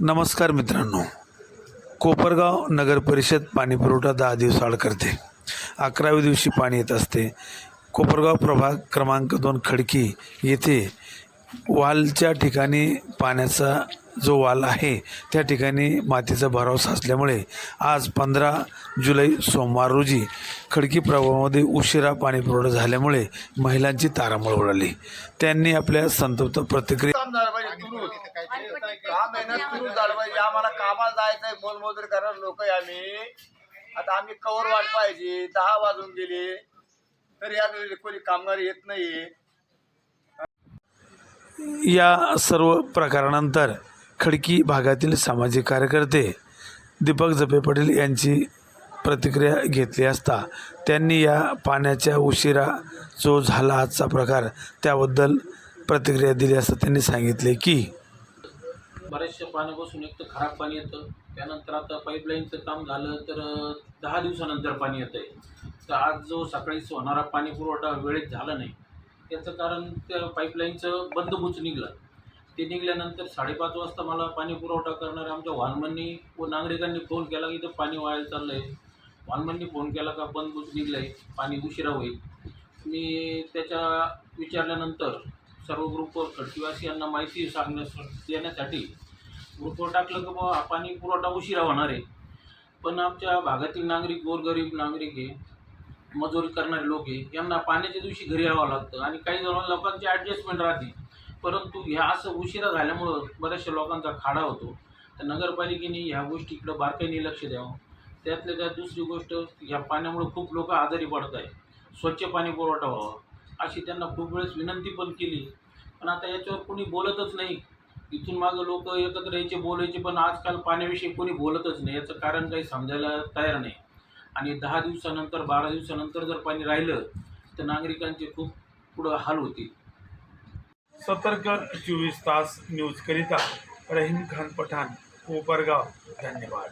नमस्कार मित्रांनो. कोपरगाव नगर परिषद पाणी पुरवठा दहा दिवस आड करते. अकराव्या दिवशी पाणी येत असते. कोपरगाव प्रभाग क्रमांक दोन खडकी येथे वालच्या ठिकाणी पाण्याचा जो वाल आहे त्या ठिकाणी मातीचा भराव साचल्यामुळे आज पंधरा जुलै सोमवार रोजी खडकी प्रभावामध्ये उशिरा पाणीपुरवठा झाल्यामुळे महिलांची तारांबळ उडाली. त्यांनी आपल्या संतप्त प्रतिक्रिया काम झालं पाहिजे तुरू तुरू झालं पाहिजे आम्हाला कामाला जायचंय मोलमजुरी करणार लोक आहे आम्ही. आता आम्ही कवर वाट पाहिजे दहा वाजून गेले. तरी आता कोणी कामगार येत नाही या सर्व प्रकारानंतर खडकी भागातील सामाजिक कार्यकर्ते दीपक जपे पाटील यांची प्रतिक्रिया घेतली असता त्यांनी या पाण्याच्या उशिरा जो झाला आजचा प्रकार त्याबद्दल प्रतिक्रिया दिली असता त्यांनी सांगितले की बऱ्याचशा पाण्यापासून एक तर खराब पाणी येतं त्यानंतर आता पाईपलाईनचं काम झालं तर दहा दिवसानंतर पाणी येतं आहे तर आज जो सकाळीच होणारा पाणी पुरवठा वेळेत झाला नाही त्याचं कारण त्या पाईपलाईनचं बंदबूच निघलं. ते निघाल्यानंतर साडेपाच वाजता मला पाणी पुरवठा करणाऱ्या आमच्या वाहनमननी व नागरिकांनी फोन केला की इथं पाणी वायाला चाललं आहे वाहनमननी फोन केला का बंदबूच निघलं आहे पाणी उशिरा होईल. मी त्याच्या विचारल्यानंतर सर्व ग्रुपवर खडकीवासियांना माहिती सांगण्यास देण्यासाठी ग्रुपवर टाकलं की बाबा पाणी पुरवठा उशिरा होणार आहे. पण आमच्या भागातील नागरिक गोरगरीब नागरिक आहे मजुरी करणारे लोक आहे यांना पाण्याच्या दिवशी घरी यावं लागतं आणि काही जण लोकांची ॲडजस्टमेंट राहते परंतु ह्या असं उशिरा झाल्यामुळं बऱ्याचशा लोकांचा खाडा होतो. तर नगरपालिकेने ह्या गोष्टीकडं बारकाईने लक्ष द्यावं. त्यातल्या त्यात दुसरी गोष्ट ह्या पाण्यामुळे खूप लोक आजारी पडत आहे स्वच्छ पाणी पुरवठा व्हावा. अशी त्यांना खूप वेळेस विनंती पण केली. पण आता याच्यावर कोणी बोलतच नाही. इथून मागं लोक एकत्र यायचे बोलायचे पण आजकाल पाण्याविषयी कोणी बोलतच नाही. याचं कारण काही समजायला तयार नाही. आणि दहा दिवसानंतर बारा दिवसानंतर जर पाणी राहिलं तर नागरिकांचे खूप पुढं हाल होतील सतर्क चोवीस तास न्यूज करिता रहीम खान पठाण कोपरगाव. धन्यवाद.